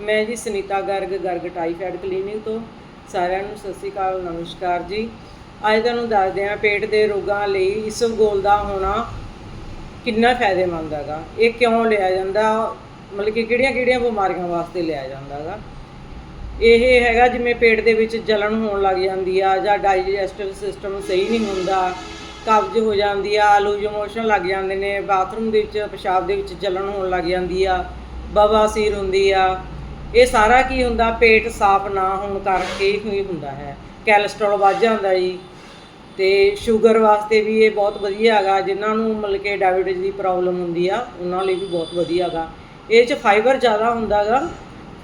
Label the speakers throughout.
Speaker 1: ਮੈਂ ਜੀ Sunita Garg Garg typhoid clinic ਤੋਂ। ਸਾਰਿਆਂ ਨੂੰ ਸਤਿ ਸ਼੍ਰੀ ਅਕਾਲ, ਨਮਸਕਾਰ ਜੀ। ਅੱਜ ਤੁਹਾਨੂੰ ਦੱਸਦੇ ਹਾਂ ਪੇਟ ਦੇ ਰੋਗਾਂ ਲਈ ਇਸਬਗੋਲ ਦਾ ਹੋਣਾ ਕਿੰਨਾ ਫਾਇਦੇਮੰਦ ਹੈਗਾ। ਇਹ ਕਿਉਂ ਲਿਆ ਜਾਂਦਾ? ਮਤਲਬ ਕਿ ਕਿਹੜੀਆਂ ਕਿਹੜੀਆਂ ਬਿਮਾਰੀਆਂ ਵਾਸਤੇ ਲਿਆ ਜਾਂਦਾ ਹੈਗਾ? ਇਹ ਹੈਗਾ ਜਿਵੇਂ ਪੇਟ ਦੇ ਵਿੱਚ ਜਲਣ ਹੋਣ ਲੱਗ ਜਾਂਦੀ ਆ ਜਾਂ ਡਾਈਜੈਸਟਿਵ ਸਿਸਟਮ ਸਹੀ ਨਹੀਂ ਹੁੰਦਾ, ਕਬਜ਼ ਹੋ ਜਾਂਦੀ ਆ, ਲੂਜ ਮੋਸ਼ਨ ਲੱਗ ਜਾਂਦੇ ਨੇ, ਬਾਥਰੂਮ ਦੇ ਵਿੱਚ, ਪਿਸ਼ਾਬ ਦੇ ਵਿੱਚ ਜਲਣ ਹੋਣ ਲੱਗ ਜਾਂਦੀ ਆ, ਬਵਾਸੀਰ ਹੁੰਦੀ ਆ। ਇਹ ਸਾਰਾ ਕੀ ਹੁੰਦਾ? ਪੇਟ ਸਾਫ਼ ਨਾ ਹੋਣ ਕਰਕੇ ਹੀ ਹੁੰਦਾ ਹੈ। ਕੈਲਸਟ੍ਰੋਲ ਵੱਧ ਜਾਂਦਾ ਜੀ। ਤੇ ਸ਼ੂਗਰ ਵਾਸਤੇ ਵੀ ਇਹ ਬਹੁਤ ਵਧੀਆ ਹੈਗਾ। ਜਿਨ੍ਹਾਂ ਨੂੰ ਮਤਲਬ ਕਿ ਡਾਇਬੀਟਿਸ ਦੀ ਪ੍ਰੋਬਲਮ ਹੁੰਦੀ ਆ, ਉਹਨਾਂ ਲਈ ਵੀ ਬਹੁਤ ਵਧੀਆ ਹੈਗਾ। ਇਹ ਚ ਫਾਈਬਰ ਜ਼ਿਆਦਾ ਹੁੰਦਾ ਹੈਗਾ।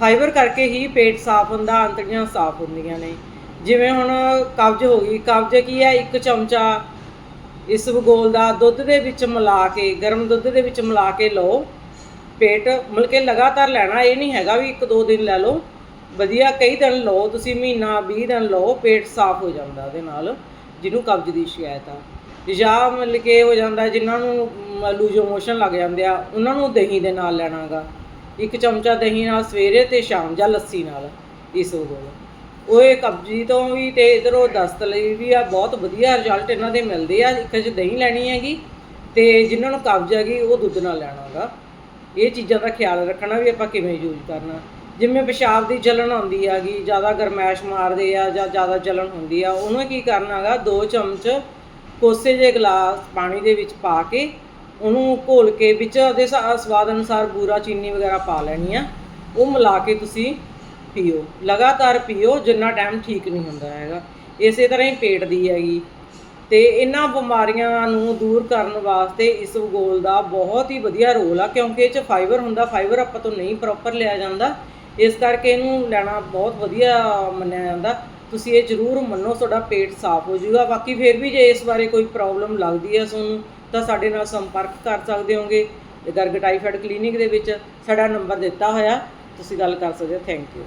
Speaker 1: ਫਾਈਬਰ ਕਰਕੇ ਹੀ ਪੇਟ ਸਾਫ਼ ਹੁੰਦਾ ਅੰਤੜੀਆਂ ਸਾਫ਼ ਹੁੰਦੀਆਂ ਨੇ। ਜਿਵੇਂ ਹੁਣ ਕਬਜ਼ ਹੋ ਗਈ। ਕਬਜ਼ ਕੀ ਹੈ? ਇੱਕ ਚਮਚਾ ਇਸ ਭਗੋਲ ਦਾ ਦੁੱਧ ਦੇ ਵਿੱਚ ਮਿਲਾ ਕੇ, ਗਰਮ ਦੁੱਧ ਦੇ ਵਿੱਚ ਮਿਲਾ ਕੇ ਲਓ। ਪੇਟ ਮਤਲਬ ਕਿ ਲਗਾਤਾਰ ਲੈਣਾ, ਇਹ ਨਹੀਂ ਹੈਗਾ ਵੀ ਇੱਕ ਦੋ ਦਿਨ ਲੈ ਲਓ। ਵਧੀਆ, ਕਈ ਦਿਨ ਲਓ, ਤੁਸੀਂ ਮਹੀਨਾ 20 ਦਿਨ ਲਓ, ਪੇਟ ਸਾਫ਼ ਹੋ ਜਾਂਦਾ ਉਹਦੇ ਨਾਲ, ਜਿਹਨੂੰ ਕਬਜ਼ ਦੀ ਸ਼ਿਕਾਇਤ ਆ। ਜਾਂ ਮਤਲਬ ਕਿ ਹੋ ਜਾਂਦਾ, ਜਿਨ੍ਹਾਂ ਨੂੰ ਲੂਜੋ ਮੋਸ਼ਨ ਲੱਗ ਜਾਂਦੇ ਆ, ਉਹਨਾਂ ਨੂੰ ਦਹੀਂ ਦੇ ਨਾਲ ਲੈਣਾਗਾ ਇੱਕ ਚਮਚਾ ਦਹੀਂ ਨਾਲ ਸਵੇਰੇ ਤੇ ਸ਼ਾਮ, ਜਾਂ ਲੱਸੀ ਨਾਲ, ਇਸ ਕੋਲ। ਉਹ ਇਹ ਕਬਜ਼ੀ ਤੋਂ ਵੀ ਤੇ ਇਧਰੋਂ ਦਸਤ ਲਈ ਵੀ ਆ, ਬਹੁਤ ਵਧੀਆ ਰਿਜ਼ਲਟ ਇਹਨਾਂ ਦੇ ਮਿਲਦੇ ਆ। ਇੱਕ ਚ ਦਹੀਂ ਲੈਣੀ ਹੈਗੀ, ਤੇ ਜਿਨ੍ਹਾਂ ਨੂੰ ਕਬਜ਼ ਹੈਗੀ, ਉਹ ਦੁੱਧ ਨਾਲ ਲੈਣਾਗਾ ਇਹ ਚੀਜ਼ਾਂ ਦਾ ਖਿਆਲ ਰੱਖਣਾ ਵੀ ਆਪਾਂ ਕਿਵੇਂ ਯੂਜ਼ ਕਰਨਾ। ਜਿਵੇਂ ਪਿਸ਼ਾਬ ਦੀ ਜਲਣ ਆਉਂਦੀ ਹੈਗੀ, ਜ਼ਿਆਦਾ ਗਰਮੈਸ਼ ਮਾਰਦੇ ਆ ਜਾਂ ਜ਼ਿਆਦਾ ਜਲਣ ਹੁੰਦੀ ਆ, ਉਹਨੂੰ ਕੀ ਕਰਨਾ ਹੈਗਾ, ਦੋ ਚਮਚ ਕੋਸੇ ਜੇ ਗਲਾਸ ਪਾਣੀ ਦੇ ਵਿੱਚ ਪਾ ਕੇ ਉਹਨੂੰ ਘੋਲ ਕੇ ਵਿੱਚ ਉਹਦੇ ਸਾ- ਸਵਾਦ ਅਨੁਸਾਰ ਬੂਰਾ ਚੀਨੀ ਵਗੈਰਾ ਪਾ ਲੈਣੀ ਆ। ਉਹ ਮਿਲਾ ਕੇ ਤੁਸੀਂ ਪੀਓ। ਲਗਾਤਾਰ ਪੀਓ, ਜਿੰਨਾ ਟਾਈਮ ਠੀਕ ਨਹੀਂ ਹੁੰਦਾ ਹੈਗਾ। ਇਸੇ ਤਰ੍ਹਾਂ ਹੀ ਪੇਟ ਦੀ ਹੈਗੀ। ਤੇ ਇਹਨਾਂ ਬਿਮਾਰੀਆਂ ਨੂੰ ਦੂਰ ਕਰਨ ਵਾਸਤੇ ਇਸ ਗੋਲ ਦਾ ਬਹੁਤ ਹੀ ਵਧੀਆ ਰੋਲ ਆ, ਕਿਉਂਕਿ ਇਹ ਚ ਫਾਈਬਰ ਹੁੰਦਾ ਫਾਈਬਰ ਆਪਾਂ ਤੋਂ ਨਹੀਂ ਪ੍ਰੋਪਰ ਲਿਆ ਜਾਂਦਾ। ਇਸ ਕਰਕੇ ਇਹਨੂੰ ਲੈਣਾ ਬਹੁਤ ਵਧੀਆ ਮੰਨਿਆ ਜਾਂਦਾ। ਤੁਸੀਂ ਇਹ ਜ਼ਰੂਰ ਮੰਨੋ, ਤੁਹਾਡਾ ਪੇਟ ਸਾਫ਼ ਹੋ ਜਾਊਗਾ। ਬਾਕੀ ਫਿਰ ਵੀ ਜੇ ਇਸ ਬਾਰੇ ਕੋਈ ਪ੍ਰੋਬਲਮ ਲੱਗਦੀ ਹੈ ਤੁਹਾਨੂੰ, ਤਾਂ ਸਾਡੇ ਨਾਲ ਸੰਪਰਕ ਕਰ ਸਕਦੇ ਹੋਗੇ। ਗਰਗ ਟਾਈਫਾਇਡ ਕਲੀਨਿਕ ਦੇ ਵਿੱਚ ਸਾਡਾ ਨੰਬਰ ਦਿੱਤਾ ਹੋਇਆ। ਤੁਸੀਂ ਗੱਲ ਕਰ ਸਕਦੇ ਹੋ। Thank you